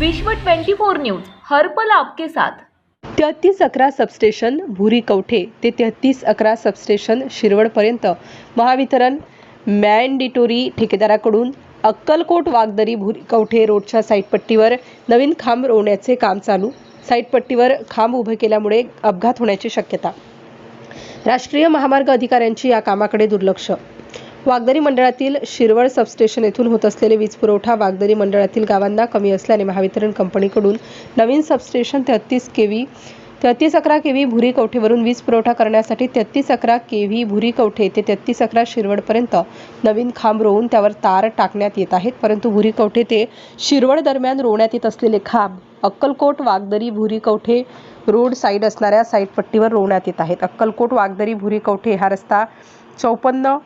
विश्व 24 न्यूज हर्पल आपके साथ. तेहतीस अकरा सबस्टेशन भुरी कवठे ते तेहतीस अकरा सबस्टेशन शिरवडपर्यंत. महावितरण मॅन्डिटोरी ठेकेदाराकडून अक्कलकोट वागदरी भुरी कवठे रोडच्या साईटपट्टीवर नवीन खांब रोवण्याचे काम चालू. साईटपट्टीवर खांब उभे केल्यामुळे अपघात होण्याची शक्यता. राष्ट्रीय महामार्ग अधिकाऱ्यांची या कामाकडे दुर्लक्ष. वागदरी मंडळातील शिरवळ सबस्टेशन येथून होत असलेले वीज पुरवठा वागदरी मंडळातील गावांना कमी असल्याने महावितरण कंपनीकडून नवीन सबस्टेशन तेहतीस के व्ही तेहतीस अकरा के व्ही भुरी कवठेवरून वीज पुरवठा करण्यासाठी तेहतीस अकरा के व्ही भुरी कवठे ते तेहतीस अकरा शिरवडपर्यंत नवीन खांब रोवून त्यावर तार टाकण्यात येत आहेत. परंतु भुरी कवठे ते शिरवड दरम्यान रोवण्यात येत असलेले खांब अक्कलकोट वागदरी भुरी कवठे रोड साईड असणाऱ्या साईड पट्टीवर रोवण्यात येत आहेत. अक्कलकोट वागदरी भुरी कवठे हा रस्ता चौपन्न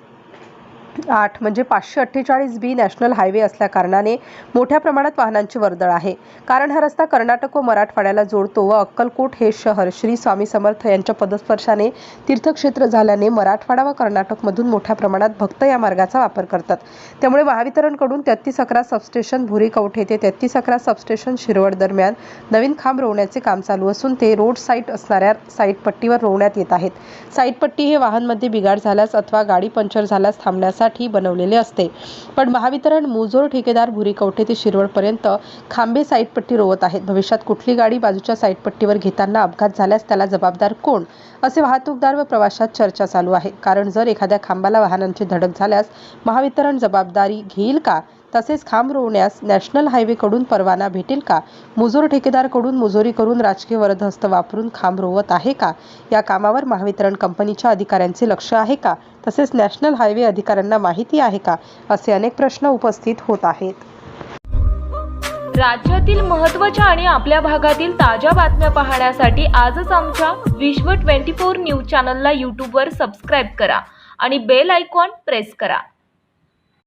आठ म्हणजे पाचशे अठ्ठेचाळीस बी नॅशनल हायवे असल्याकारणाने मोठ्या प्रमाणात वाहनांची वर्दळ आहे. कारण हा रस्ता कर्नाटक व मराठवाड्याला जोडतो व अक्कलकोट हे शहर श्री स्वामी समर्थ यांच्या पदस्पर्शाने तीर्थक्षेत्र झाल्याने मराठवाडा व कर्नाटकमधून मोठ्या प्रमाणात भक्त या मार्गाचा वापर करतात. त्यामुळे महावितरणकडून तेहतीस अकरा सबस्टेशन भुरी कवठे ते तेहतीस अकरा सबस्टेशन शिरवड दरम्यान नवीन खांब रोवण्याचे काम चालू असून ते रोड साईट असणाऱ्या साईट पट्टीवर रोवण्यात येत आहेत. साईट पट्टी हे वाहनमध्ये बिघाड झाल्यास अथवा गाडी पंक्चर झाल्यास थांबण्यासाठी बनवलेले असते. पण महावितरण मुजोर ठेकेदार भुरीकवठे ते शिरवळपर्यंत खांबे साईटपट्टी रोवत आहेत. भविष्यात कुठली गाडी बाजूच्या साईटपट्टीवर घेताना अपघात झाल्यास त्याला जबाबदार कोण? असे वाहतूकदार व प्रवाशात चर्चा चालू आहे. कारण जर एखाद्या खांबाला वाहनांची धडक झाल्यास महावितरण जबाबदारी घेईल का? तसेच खांब रोवण्यास नॅशनल हायवेकडून परवाना भेटेल का? मुजोर ठेकेदारकडून मुजोरी करून राजकीय वरदहस्त वापरून खांब रोवत आहे का? या कामावर महावितरण कंपनीच्या अधिकाऱ्यांचे लक्ष आहे का? तसेच नॅशनल हायवे अधिकाऱ्यांना माहिती आहे का? असे अनेक प्रश्न उपस्थित होत आहेत. राज्यातील महत्त्वाच्या आणि आपल्या भागातील ताज्या बातम्या पाहण्यासाठी आजच आमच्या विश्व 24 न्यूज चॅनलला यूट्यूबवर सबस्क्राईब करा आणि बेल आयकॉन प्रेस करा.